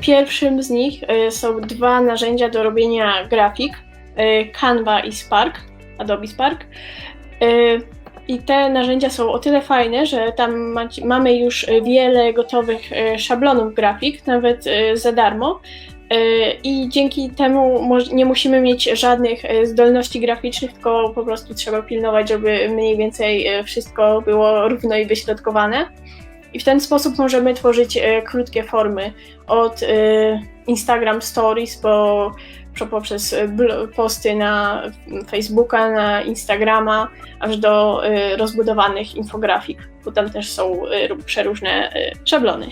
pierwszym z nich y, są dwa narzędzia do robienia grafik: y, Canva i Spark, Adobe Spark. Y, I te narzędzia są o tyle fajne, że tam macie, mamy już wiele gotowych szablonów grafik, nawet za darmo. I dzięki temu nie musimy mieć żadnych zdolności graficznych, tylko po prostu trzeba pilnować, żeby mniej więcej wszystko było równo i wyśrodkowane. I w ten sposób możemy tworzyć y, krótkie formy od y, Instagram Stories po, po poprzez blo- posty na Facebooka, na Instagrama, aż do rozbudowanych infografik, bo tam też są przeróżne szablony.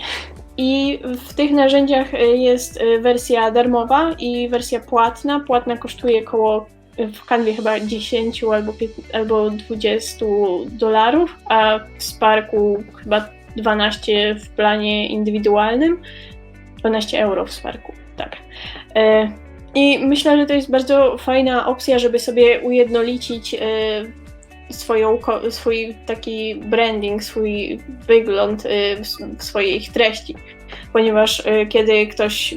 I w tych narzędziach jest wersja darmowa i wersja płatna. Płatna kosztuje około w kanwie chyba 10 albo, 15, albo 20 dolarów, a w Sparku chyba 12 w planie indywidualnym. 12 euro w Sparku, tak. E, I myślę, że to jest bardzo fajna opcja, żeby sobie ujednolicić e, swoją, swój taki branding, swój wygląd e, swoich treści. Ponieważ e, kiedy ktoś,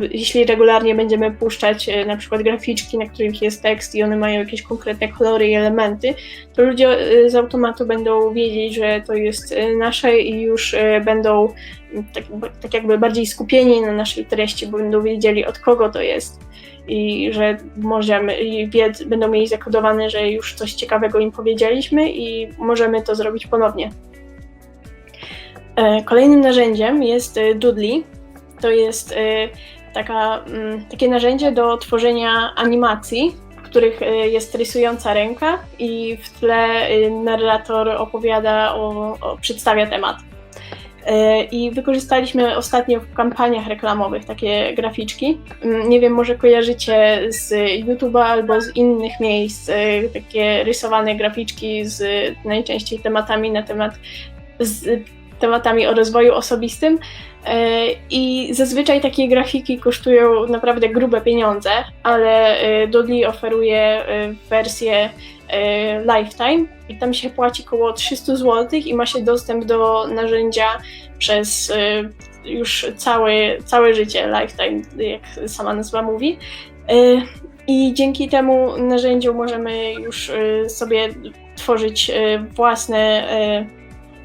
jeśli regularnie będziemy puszczać e, na przykład graficzki, na których jest tekst i one mają jakieś konkretne kolory i elementy, to ludzie e, z automatu będą wiedzieć, że to jest nasze i już będą tak, tak jakby bardziej skupieni na naszej treści, bo będą wiedzieli od kogo to jest i że możemy, i będą mieli zakodowane, że już coś ciekawego im powiedzieliśmy i możemy to zrobić ponownie. E, Kolejnym narzędziem jest e, Doodly. To jest e, taka, mm, takie narzędzie do tworzenia animacji, w których jest rysująca ręka i w tle narrator opowiada, o, o, przedstawia temat. I wykorzystaliśmy ostatnio w kampaniach reklamowych takie graficzki. Mm, Nie wiem, może kojarzycie z YouTube'a albo z innych miejsc takie rysowane graficzki z najczęściej tematami na temat z tematami o rozwoju osobistym. E, I zazwyczaj takie grafiki kosztują naprawdę grube pieniądze, ale e, Doodly oferuje e, wersję Lifetime i tam się płaci około 300 zł i ma się dostęp do narzędzia przez już całe, całe życie, lifetime, jak sama nazwa mówi. I dzięki temu narzędziu możemy już sobie tworzyć własne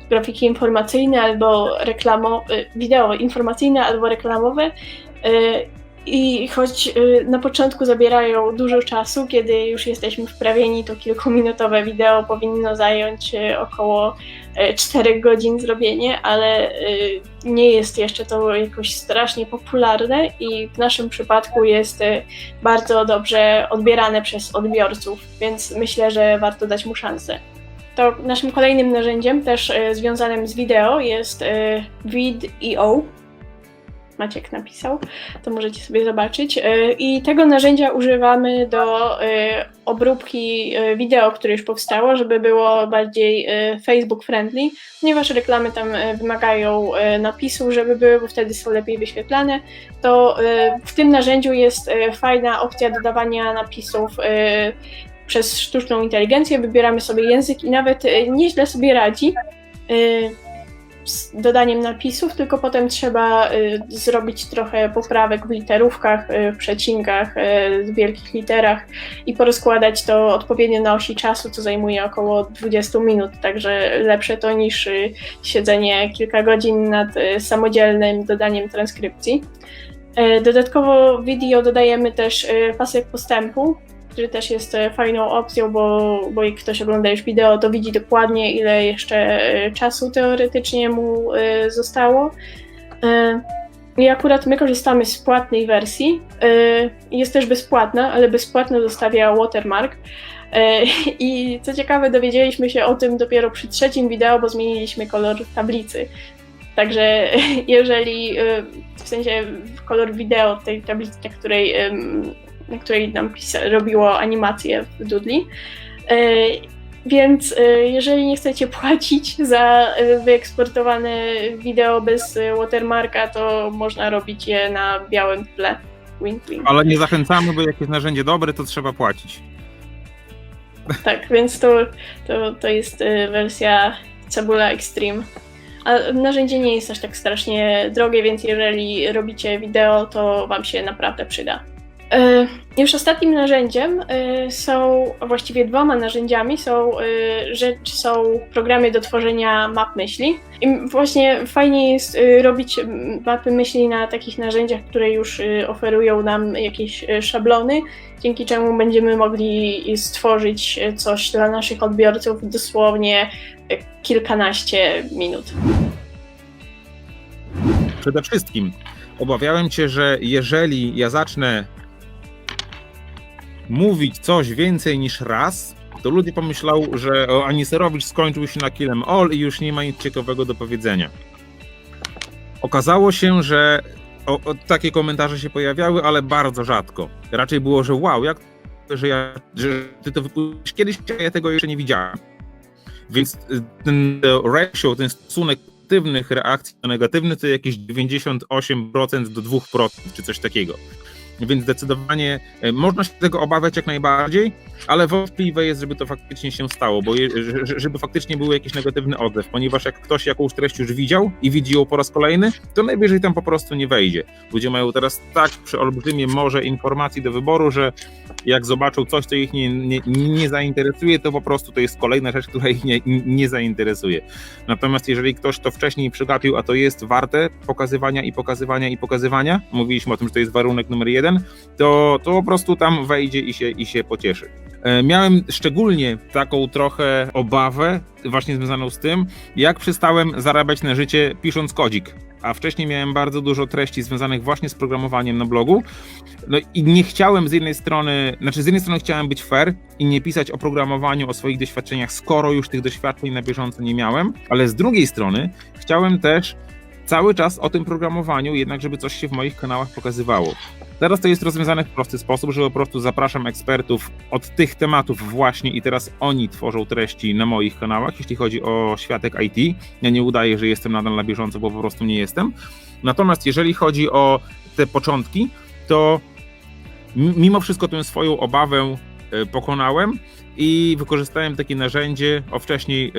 grafiki informacyjne albo reklamo, e, wideo informacyjne albo reklamowe. E, I choć e, na początku zabierają dużo czasu, kiedy już jesteśmy wprawieni, to kilkuminutowe wideo powinno zająć około 4 godzin zrobienie, ale y, nie jest jeszcze to jakoś strasznie popularne i w naszym przypadku jest y, bardzo dobrze odbierane przez odbiorców, więc myślę, że warto dać mu szansę. To naszym kolejnym narzędziem, też y, związanym z wideo, jest y, Vid.io. Maciek napisał, to możecie sobie zobaczyć. Y, I tego narzędzia używamy do obróbki wideo, które już powstało, żeby było bardziej Facebook friendly, ponieważ reklamy tam wymagają napisów, żeby były, bo wtedy są lepiej wyświetlane. To w tym narzędziu jest fajna opcja dodawania napisów przez sztuczną inteligencję. Wybieramy sobie język i nawet y, nieźle sobie radzi. y, z dodaniem napisów, tylko potem trzeba y, zrobić trochę poprawek w literówkach, w przecinkach, w wielkich literach i porozkładać to odpowiednio na osi czasu, co zajmuje około 20 minut, także lepsze to niż siedzenie kilka godzin nad samodzielnym dodaniem transkrypcji. Dodatkowo w video dodajemy też pasek postępu, który też jest e, fajną opcją, bo, bo jak ktoś ogląda już wideo, to widzi dokładnie, ile jeszcze e, czasu teoretycznie mu e, zostało. E, I akurat my korzystamy z płatnej wersji. Jest też bezpłatna, ale bezpłatna zostawia watermark. I co ciekawe, dowiedzieliśmy się o tym dopiero przy trzecim wideo, bo zmieniliśmy kolor tablicy. Także jeżeli, w sensie kolor wideo tej tablicy, na której na której nam pisa- robiło animacje w Doodly. E, Więc e, jeżeli nie chcecie płacić za e, wyeksportowane wideo bez watermarka, to można robić je na białym tle. Wink. Ale nie zachęcamy, bo jak jest narzędzie dobre, to trzeba płacić. Tak, więc to, to, to jest wersja Cebula Extreme. A narzędzie nie jest aż tak strasznie drogie, więc jeżeli robicie wideo, to Wam się naprawdę przyda. E, Już ostatnim narzędziem e, są, a właściwie dwoma narzędziami są, e, rzecz, są programy do tworzenia map myśli. I właśnie fajnie jest robić mapy myśli na takich narzędziach, które już oferują nam jakieś szablony, dzięki czemu będziemy mogli stworzyć coś dla naszych odbiorców dosłownie kilkanaście minut. Przede wszystkim obawiałem się, że jeżeli ja zacznę mówić coś więcej niż raz, to ludzie pomyślą, że Aniserowicz skończył się na Killem All i już nie ma nic ciekawego do powiedzenia. Okazało się, że o, o, takie komentarze się pojawiały, ale bardzo rzadko. Raczej było, że wow, jak że, ja, że ty to wypuścisz kiedyś, a ja tego jeszcze nie widziałem. Więc y, ten ratio, ten stosunek pozytywnych reakcji do negatywnych to jakieś 98% do 2% czy coś takiego. Więc zdecydowanie e, można się tego obawiać jak najbardziej, ale wątpliwe jest, żeby to faktycznie się stało, bo je, że- żeby faktycznie był jakiś negatywny odzew, ponieważ jak ktoś jakąś treść już widział i widzi ją po raz kolejny, to najwyżej tam po prostu nie wejdzie. Ludzie mają teraz tak przeolbrzymie morze informacji do wyboru, że jak zobaczą coś, co ich nie, nie, nie zainteresuje, to po prostu to jest kolejna rzecz, która ich nie, nie zainteresuje. Natomiast jeżeli ktoś to wcześniej przegapił, a to jest warte pokazywania i pokazywania i pokazywania, mówiliśmy o tym, że to jest warunek numer jeden, to, to po prostu tam wejdzie i się, i się pocieszy. E, Miałem szczególnie taką trochę obawę, właśnie związaną z tym, jak przestałem zarabiać na życie pisząc kodzik. A wcześniej miałem bardzo dużo treści związanych właśnie z programowaniem na blogu. No i nie chciałem z jednej strony, znaczy z jednej strony chciałem być fair i nie pisać o programowaniu, o swoich doświadczeniach, skoro już tych doświadczeń na bieżąco nie miałem, ale z drugiej strony chciałem też cały czas o tym programowaniu, jednak żeby coś się w moich kanałach pokazywało. Teraz to jest rozwiązane w prosty sposób, że po prostu zapraszam ekspertów od tych tematów właśnie i teraz oni tworzą treści na moich kanałach, jeśli chodzi o światek IT. Ja nie udaję, że jestem nadal na bieżąco, bo po prostu nie jestem. Natomiast jeżeli chodzi o te początki, to mimo wszystko tę swoją obawę e, pokonałem i wykorzystałem takie narzędzie, o wcześniej e,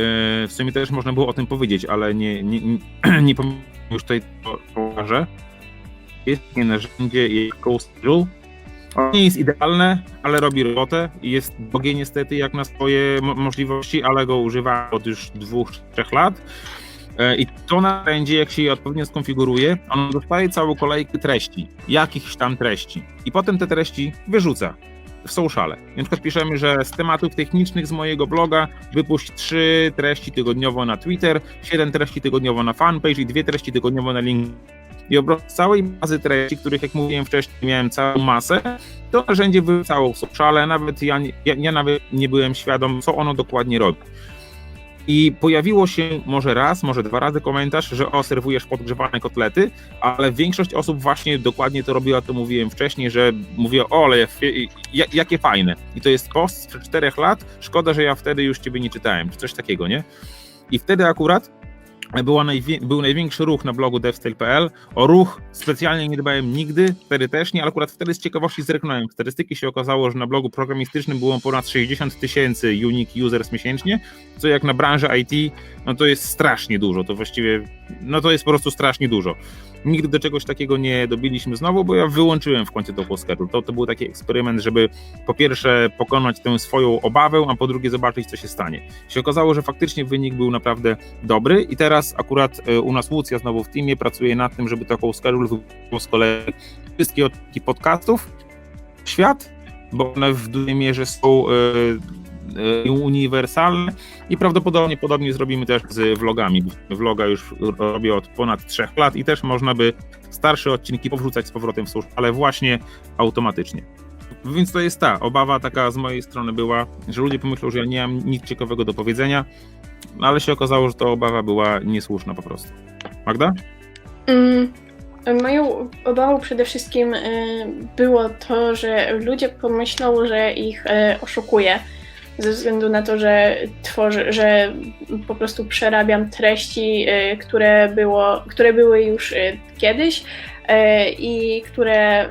w sumie też można było o tym powiedzieć, ale nie, nie, nie, nie już tutaj to pokażę. Jest takie narzędzie jak Ghost Schedule. Ono nie jest idealne, ale robi robotę i jest drogie niestety jak na swoje mo- możliwości, ale go używam od już dwóch, trzech lat. E, I to narzędzie, jak się je odpowiednio skonfiguruje, ono dostaje całą kolejkę treści, jakichś tam treści. I potem te treści wyrzuca w sociale. Na przykład piszemy, że z tematów technicznych z mojego bloga wypuść trzy treści tygodniowo na Twitter, siedem treści tygodniowo na fanpage i dwie treści tygodniowo na link. I oprócz całej bazy treści, których jak mówiłem wcześniej miałem całą masę, to narzędzie wyrzucało w sociale, nawet ja, ja, ja nawet nie byłem świadom, co ono dokładnie robi. I pojawiło się może raz, może dwa razy komentarz, że o, serwujesz podgrzewane kotlety, ale większość osób właśnie dokładnie to robiła, to mówiłem wcześniej, że mówię, o, ale jakie fajne. I to jest post sprzed czterech lat, szkoda, że ja wtedy już ciebie nie czytałem, czy coś takiego, nie? I wtedy akurat była najwie- był największy ruch na blogu devstyle.pl. O ruch specjalnie nie dbałem nigdy, wtedy też nie, ale akurat wtedy z ciekawości zerknąłem. Statystyki się okazało, że na blogu programistycznym było ponad 60 tysięcy unique users miesięcznie, co jak na branżę IT, no to jest strasznie dużo. To właściwie, no to jest po prostu strasznie dużo. Nigdy do czegoś takiego nie dobiliśmy znowu, bo ja wyłączyłem w końcu to schedule. To, to był taki eksperyment, żeby po pierwsze pokonać tę swoją obawę, a po drugie zobaczyć, co się stanie. Się okazało, że faktycznie wynik był naprawdę dobry i teraz akurat e, u nas Łucja znowu w teamie pracuje nad tym, żeby taką schedule wypuścił z kolei wszystkie odcinki podcastów świat, bo one w dużej mierze są e, uniwersalne i prawdopodobnie podobnie zrobimy też z vlogami. Vloga już robię od ponad trzech lat i też można by starsze odcinki powrzucać z powrotem w social, ale właśnie automatycznie. Więc to jest ta obawa taka z mojej strony była, że ludzie pomyślą, że ja nie mam nic ciekawego do powiedzenia, ale się okazało, że ta obawa była niesłuszna po prostu. Magda? Mm, Moją obawą przede wszystkim y, było to, że ludzie pomyślą, że ich y, oszukuję. Ze względu na to, że że po prostu przerabiam treści, y, które, było, które były już y, kiedyś y, i które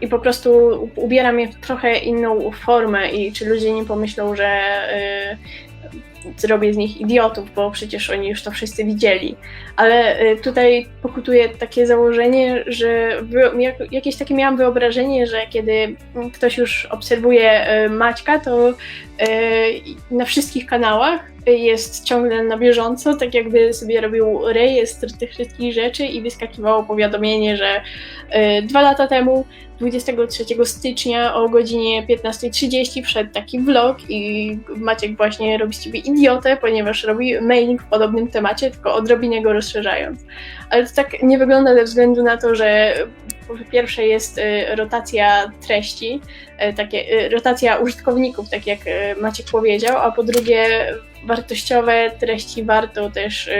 i po prostu ubieram je w trochę inną formę i czy ludzie nie pomyślą, że zrobię z nich idiotów, bo przecież oni już to wszyscy widzieli. Ale tutaj pokutuje takie założenie, że jakieś takie miałam wyobrażenie, że kiedy ktoś już obserwuje Maćka, to na wszystkich kanałach jest ciągle na bieżąco, tak jakby sobie robił rejestr tych wszystkich rzeczy i wyskakiwało powiadomienie, że y, dwa lata temu 23 stycznia o godzinie 15.30 wszedł taki vlog i Maciek właśnie robi z ciebie idiotę, ponieważ robi mailing w podobnym temacie, tylko odrobinę go rozszerzając. Ale to tak nie wygląda ze względu na to, że po pierwsze jest y, rotacja treści, y, takie, y, rotacja użytkowników, tak jak Maciek powiedział, a po drugie wartościowe treści warto też,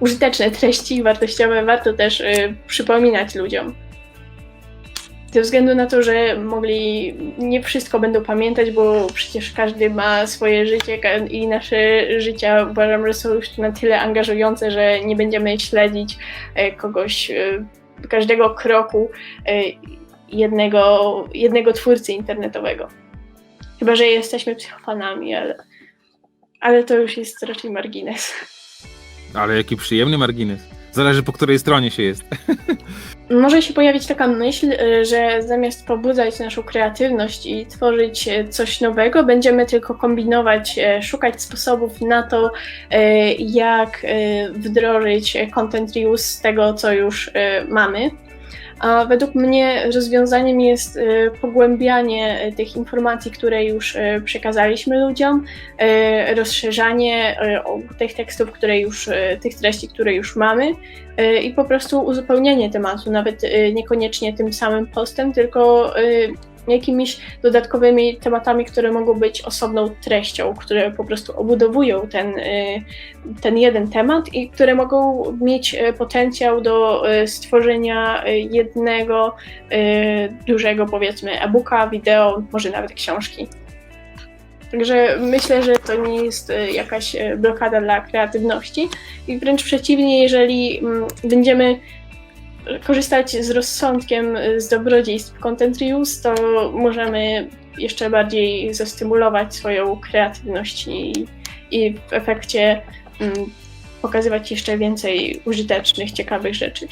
użyteczne treści wartościowe warto też przypominać ludziom. Ze względu na to, że mogli nie wszystko będą pamiętać, bo przecież każdy ma swoje życie i nasze życia uważam, że są już na tyle angażujące, że nie będziemy śledzić kogoś, każdego kroku e, jednego, jednego twórcy internetowego. Chyba, że jesteśmy psychofanami, ale, ale to już jest raczej margines. Ale jaki przyjemny margines. Zależy po której stronie się jest. Może się pojawić taka myśl, y, że zamiast pobudzać naszą kreatywność i tworzyć y, coś nowego, będziemy tylko kombinować, y, szukać sposobów na to, jak wdrożyć content reuse z tego, co już mamy. A według mnie rozwiązaniem jest y, pogłębianie y, tych informacji, które już y, przekazaliśmy ludziom, rozszerzanie tych tekstów, które już, tych treści, które już mamy, i po prostu uzupełnienie tematu, nawet niekoniecznie tym samym postem, tylko jakimiś dodatkowymi tematami, które mogą być osobną treścią, które po prostu obudowują ten, y, ten jeden temat i które mogą mieć y, potencjał do y, stworzenia jednego dużego, powiedzmy, e-booka, wideo, może nawet książki. Także myślę, że to nie jest jakaś blokada dla kreatywności i wręcz przeciwnie, jeżeli mm, będziemy korzystać z rozsądkiem z dobrodziejstw content reuse, to możemy jeszcze bardziej zastymulować swoją kreatywność i, i w efekcie mm, pokazywać jeszcze więcej użytecznych, ciekawych rzeczy.